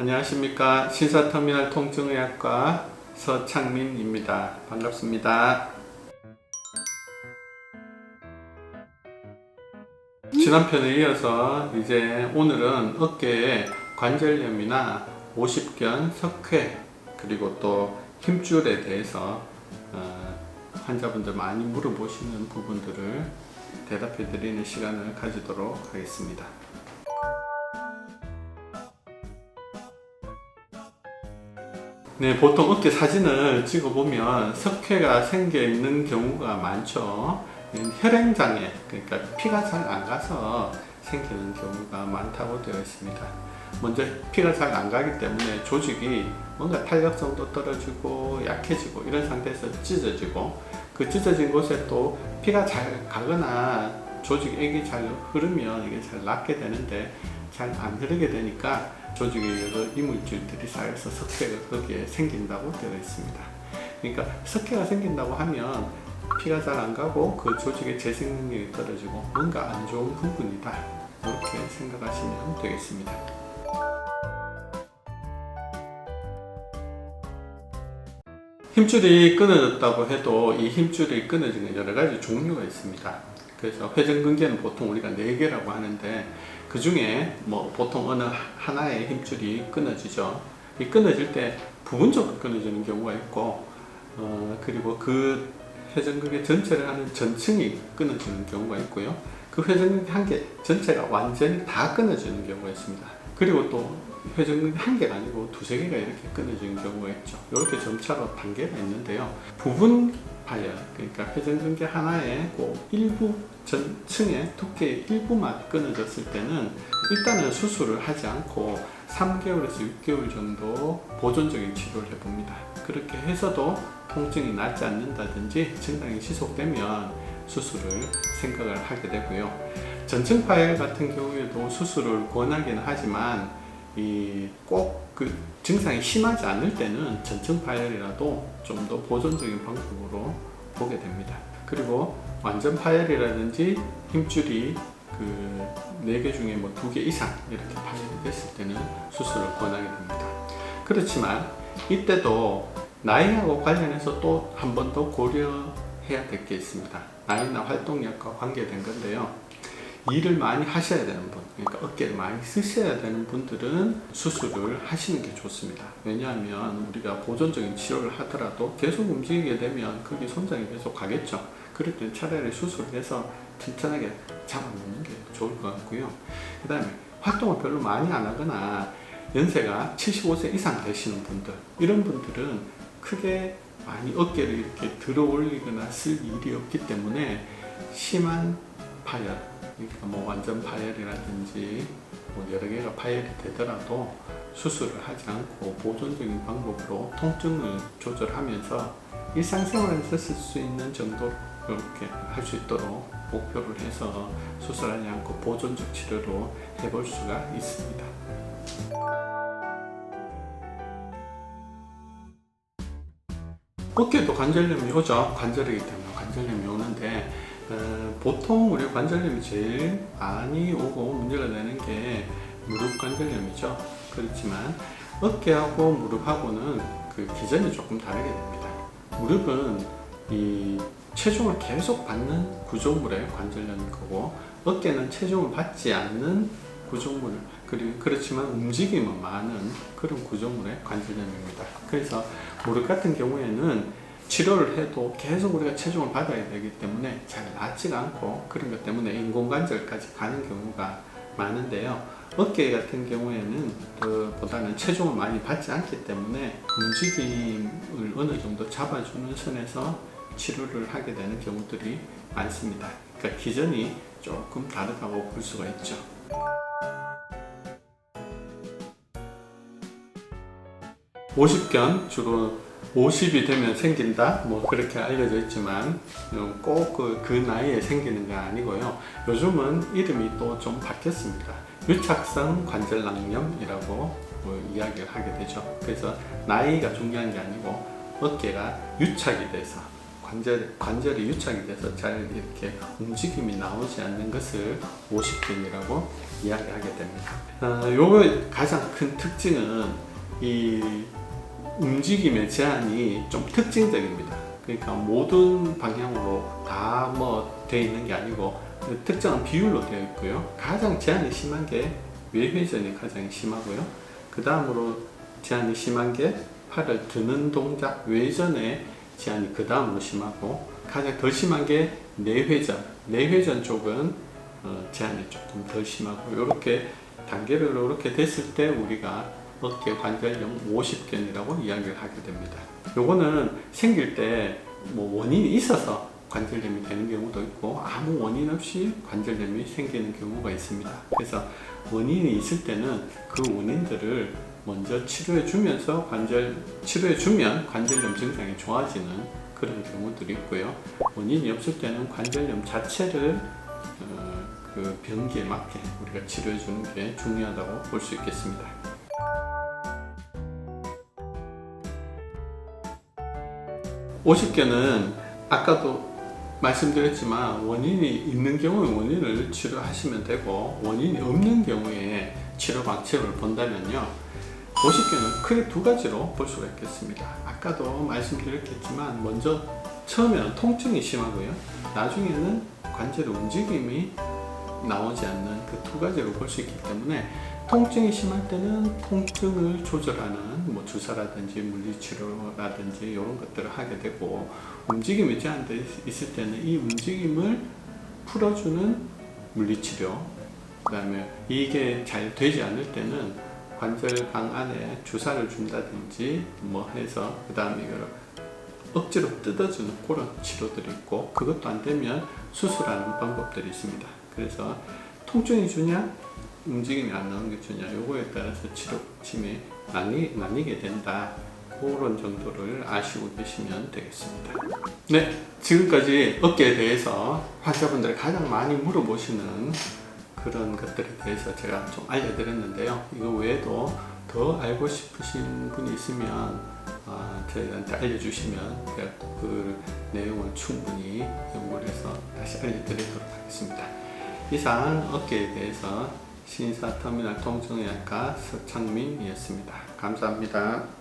안녕하십니까 신사터미널 통증의학과 서창민입니다. 반갑습니다. 지난 편에 이어서 이제 오늘은 어깨에 관절염이나 오십견, 석회 그리고 또 힘줄에 대해서 어, 환자분들 많이 물어보시는 부분들을 대답해 드리는 시간을 가지도록 하겠습니다. 네, 보통 어깨 사진을 찍어보면 석회가 생겨 있는 경우가 많죠. 혈행장애, 그러니까 피가 잘 안 가서 생기는 경우가 많다고 되어 있습니다. 먼저 피가 잘 안 가기 때문에 조직이 뭔가 탄력성도 떨어지고 약해지고 이런 상태에서 찢어지고 그 찢어진 곳에 또 피가 잘 가거나 조직액이 잘 흐르면 이게 잘 낫게 되는데 잘 안 흐르게 되니까 조직에 여러 이물질들이 쌓여서 석회가 거기에 생긴다고 되어 있습니다. 그러니까 석회가 생긴다고 하면 피가 잘 안 가고 그 조직의 재생 능력이 떨어지고 뭔가 안 좋은 부분이다. 이렇게 생각하시면 되겠습니다. 힘줄이 끊어졌다고 해도 이 힘줄이 끊어지는 여러 가지 종류가 있습니다. 그래서 회전근개는 보통 우리가 4개라고 하는데 그 중에 뭐 보통 어느 하나의 힘줄이 끊어지죠. 이 끊어질 때 부분적으로 끊어지는 경우가 있고 어, 그리고 그 회전근개 전체를 하는 전층이 끊어지는 경우가 있고요. 그 회전근개 한 개 전체가 완전히 다 끊어지는 경우가 있습니다. 그리고 또 회전근개 한 개가 아니고 두세 개가 이렇게 끊어지는 경우가 있죠. 이렇게 점차로 단계가 있는데요. 부분 파열, 그러니까 회전근개 하나의 그 일부 전층의 두께 일부만 끊어졌을 때는 일단은 수술을 하지 않고 3개월에서 6개월 정도 보존적인 치료를 해봅니다. 그렇게 해서도 통증이 낫지 않는다든지 증상이 지속되면 수술을 생각을 하게 되고요. 전층 파열 같은 경우에도 수술을 권하기는 하지만 이꼭그 증상이 심하지 않을 때는 전층 파열이라도 좀 더 보존적인 방법으로 보게 됩니다. 그리고 완전 파열이라든지 힘줄이 그 네 개 중에 뭐 두 개 이상 이렇게 파열이 됐을 때는 수술을 권하게 됩니다. 그렇지만 이때도 나이하고 관련해서 또 한 번 더 고려해야 될 게 있습니다. 나이나 활동력과 관계된 건데요. 일을 많이 하셔야 되는 분, 그러니까 어깨를 많이 쓰셔야 되는 분들은 수술을 하시는 게 좋습니다. 왜냐하면 우리가 보존적인 치료를 하더라도 계속 움직이게 되면 거기 손상이 계속 가겠죠. 그럴 때 차라리 수술을 해서 튼튼하게 잡아놓는 게 좋을 것 같고요. 그 다음에 활동을 별로 많이 안 하거나 연세가 75세 이상 되시는 분들, 이런 분들은 크게 많이 어깨를 이렇게 들어 올리거나 쓸 일이 없기 때문에 심한 파열, 그러니까 뭐 완전 파열이라든지 뭐 여러 개가 파열이 되더라도 수술을 하지 않고 보존적인 방법으로 통증을 조절하면서 일상생활에서 쓸 수 있는 정도 이렇게 할 수 있도록 목표를 해서 수술하지 않고 보존적 치료로 해볼 수가 있습니다. 어깨도 관절염이 오죠. 관절이기 때문에 보통 우리 관절염이 제일 많이 오고 문제가 되는 게 무릎 관절염이죠. 그렇지만 어깨하고 무릎하고는 그 기전이 조금 다르게 됩니다. 무릎은 이 체중을 계속 받는 구조물의 관절염인 거고 어깨는 체중을 받지 않는 구조물 그리고 그렇지만 움직임은 많은 그런 구조물의 관절염입니다. 그래서 무릎 같은 경우에는 치료를 해도 계속 우리가 체중을 받아야 되기 때문에 잘 낫지가 않고 그런 것 때문에 인공관절까지 가는 경우가 많은데요. 어깨 같은 경우에는 그보다는 체중을 많이 받지 않기 때문에 움직임을 어느 정도 잡아주는 선에서 치료를 하게 되는 경우들이 많습니다. 그러니까 기전이 조금 다르다고 볼 수가 있죠. 오십견 주로 50이 되면 생긴다? 뭐 그렇게 알려져 있지만 꼭그 그 나이에 생기는 건 아니고요. 요즘은 이름이 또 좀 바뀌었습니다. 유착성 관절낭염이라고 뭐 이야기를 하게 되죠. 그래서 나이가 중요한 게 아니고 어깨가 유착이 돼서 관절, 관절이 유착이 돼서 잘 이렇게 움직임이 나오지 않는 것을 50견이라고 이야기하게 됩니다. 어, 요거의 가장 큰 특징은 이 움직임의 제한이 좀 특징적입니다. 그러니까 모든 방향으로 다 뭐 되어 있는 게 아니고 특정한 비율로 되어 있고요. 가장 제한이 심한 게 외회전이 가장 심하고요. 그 다음으로 제한이 심한 게 팔을 드는 동작 외전의 제한이 그 다음으로 심하고 가장 덜 심한 게 내회전. 내회전 쪽은 어, 제한이 조금 덜 심하고 이렇게 단계별로 이렇게 됐을 때 우리가 어깨 관절염 50견이라고 이야기를 하게 됩니다. 요거는 생길 때 뭐 원인이 있어서 관절염이 되는 경우도 있고 아무 원인 없이 관절염이 생기는 경우가 있습니다. 그래서 원인이 있을 때는 그 원인들을 먼저 치료해 주면서 관절 치료해 주면 관절염 증상이 좋아지는 그런 경우들이 있고요. 원인이 없을 때는 관절염 자체를 어, 그 병기에 맞게 우리가 치료해 주는 게 중요하다고 볼 수 있겠습니다. 오십견은 아까도 말씀드렸지만 원인이 있는 경우에 원인을 치료하시면 되고 원인이 없는 경우에 치료 방책을 본다면요. 오십견은 크게 두 가지로 볼 수가 있겠습니다. 아까도 말씀드렸겠지만 먼저 처음에는 통증이 심하고요. 나중에는 관절의 움직임이 나오지 않는 그 두 가지로 볼 수 있기 때문에 통증이 심할 때는 통증을 조절하는 뭐 주사라든지 물리치료라든지 이런 것들을 하게 되고 움직임이 제한되어 있을 때는 이 움직임을 풀어주는 물리치료 그 다음에 이게 잘 되지 않을 때는 관절방 안에 주사를 준다든지 뭐 해서 그 다음에 이거를 억지로 뜯어주는 그런 치료들이 있고 그것도 안 되면 수술하는 방법들이 있습니다. 그래서 통증이 주냐 움직임이 안 나오는 게 주냐 요거에 따라서 치료침이 나뉘, 나뉘게 된다. 그런 정도를 아시고 계시면 되겠습니다. 네 지금까지 어깨에 대해서 환자분들이 가장 많이 물어보시는 그런 것들에 대해서 제가 좀 알려드렸는데요. 이거 외에도 더 알고 싶으신 분이 있으면 어, 저희한테 알려주시면 제가 그 내용을 충분히 연구를 해서 다시 알려드리도록 하겠습니다 이상 어깨에 대해서 신사 터미널 통증의학과 서창민이었습니다. 감사합니다.